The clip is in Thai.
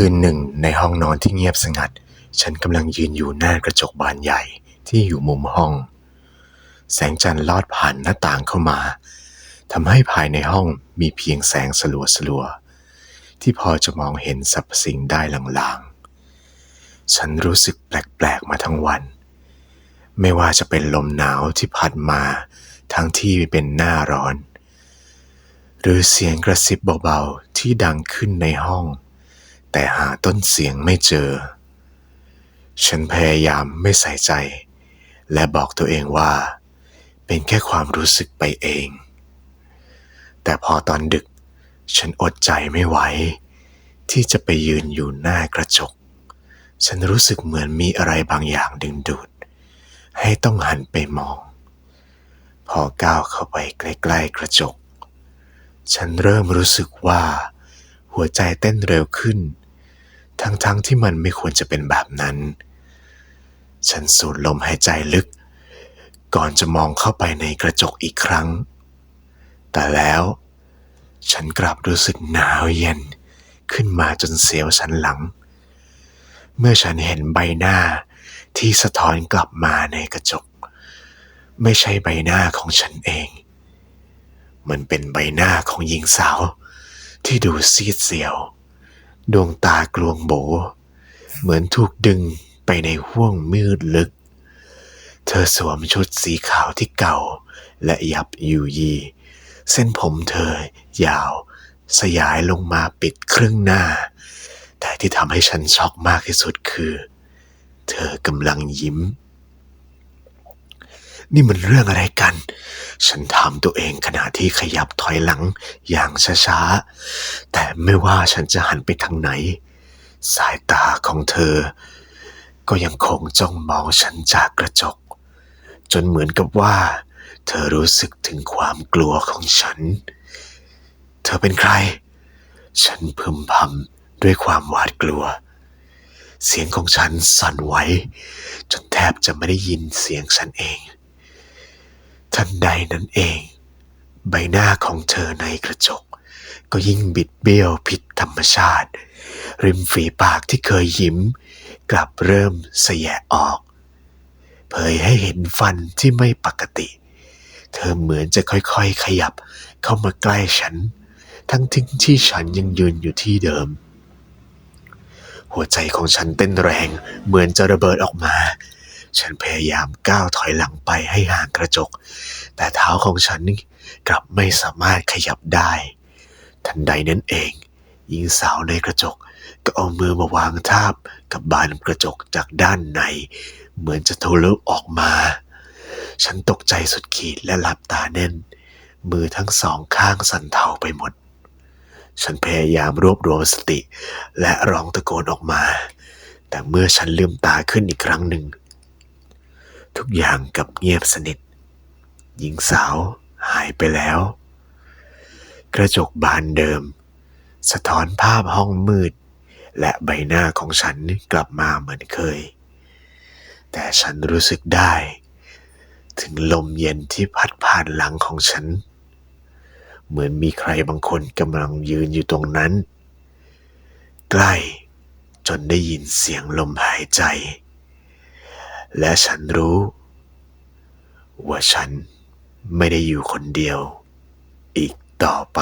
คืนหนึ่งในห้องนอนที่เงียบสงัด ฉันกำลังยืนอยู่หน้ากระจกบานใหญ่ที่อยู่มุมห้อง แสงจันทร์ลอดผ่านหน้าต่างเข้ามาทำให้ภายในห้องมีเพียงแสงสลัวสลัวๆที่พอจะมองเห็นสรรพสิ่งได้ลางๆ ฉันรู้สึกแปลกๆมาทั้งวัน ไม่ว่าจะเป็นลมหนาวที่พัดมาทั้งที่เป็นหน้าร้อน หรือเสียงกระซิบเบาๆที่ดังขึ้นในห้อง แต่หาต้นเสียงไม่เจอ ฉันพยายามไม่ใส่ใจ และบอกตัวเองว่า เป็นแค่ความรู้สึกไปเอง แต่พอตอนดึก ฉันอดใจไม่ไหว ที่จะไปยืนอยู่หน้ากระจก ฉันรู้สึกเหมือนมีอะไรบางอย่างดึงดูด ให้ต้องหันไปมอง พอก้าวเข้าไปใกล้ๆกระจก ฉันเริ่มรู้สึกว่าหัวใจเต้นเร็วขึ้น ทั้งๆทที่มันไม่ควรจะเป็นแบบนั้น ฉันสูดลมหายใจลึก ก่อนจะมองเข้าไปในกระจกอีกครั้ง แต่แล้วฉันกลับรู้สึกหนาวเย็นขึ้นมาจนเสียวสันหลัง เมื่อฉันเห็นใบหน้าที่สะท้อนกลับมาในกระจก ไม่ใช่ใบหน้าของฉันเอง มันเป็นใบหน้าของหญิงสาวที่ดูซีดเสียว ดวงตากลวงโบ เหมือนถูกดึงไปในห้วงมืดลึก เธอสวมชุดสีขาวที่เก่า และยับยุยี เส้นผมเธอยาว สยายลงมาปิดครึ่งหน้า แต่ที่ทำให้ฉันช็อกมากที่สุดคือ เธอกำลังยิ้ม นี่มันเรื่องอะไรกัน ฉันถามตัวเองขณะที่ขยับถอยหลังอย่างช้าๆ แต่ไม่ว่าฉันจะหันไปทางไหน สายตาของเธอ ก็ยังคงจ้องมองฉันจากกระจก จนเหมือนกับว่า เธอรู้สึกถึงความกลัวของฉัน เธอเป็นใคร ฉันพึมพำด้วยความหวาดกลัว เสียงของฉันสั่นไหวจนแทบจะไม่ได้ยินเสียงฉันเอง ทันใดนั้นเอง ใบหน้าของเธอในกระจก ก็ยิ่งบิดเบี้ยวผิดธรรมชาติ ริมฝีปากที่เคยยิ้ม กลับเริ่มเสยะออก เผยให้เห็นฟันที่ไม่ปกติ เธอเหมือนจะค่อยๆขยับเข้ามาใกล้ฉัน ทั้งทิ้งที่ฉันยังยืนอยู่ที่เดิม หัวใจของฉันเต้นแรงเหมือนจะระเบิดออกมา ฉันพยายามก้าวถอยหลังไปให้ห่างกระจก แต่เท้าของฉันกลับไม่สามารถขยับได้ ทันใดนั้นเองหญิงสาวในกระจกก็เอามือมาวางทาบกับบานกระจกจากด้านใน เหมือนจะทะลุออกมา ฉันตกใจสุดขีดและหลับตาแน่น มือทั้งสองข้างสั่นเทาไปหมด ฉันพยายามรวบรวมสติ และร้องตะโกนออกมา แต่เมื่อฉันลืมตาขึ้นอีกครั้งหนึ่ง ทุกอย่างกลับเงียบสนิท หญิงสาวหายไปแล้ว กระจกบานเดิม สะท้อนภาพห้องมืด และใบหน้าของฉันกลับมาเหมือนเคย แต่ฉันรู้สึกได้ ถึงลมเย็นที่พัดผ่านหลังของฉัน เหมือนมีใครบางคนกำลังยืนอยู่ตรงนั้น ใกล้จนได้ยินเสียงลมหายใจ และฉันรู้ ว่าฉันไม่ได้อยู่คนเดียวอีกต่อไป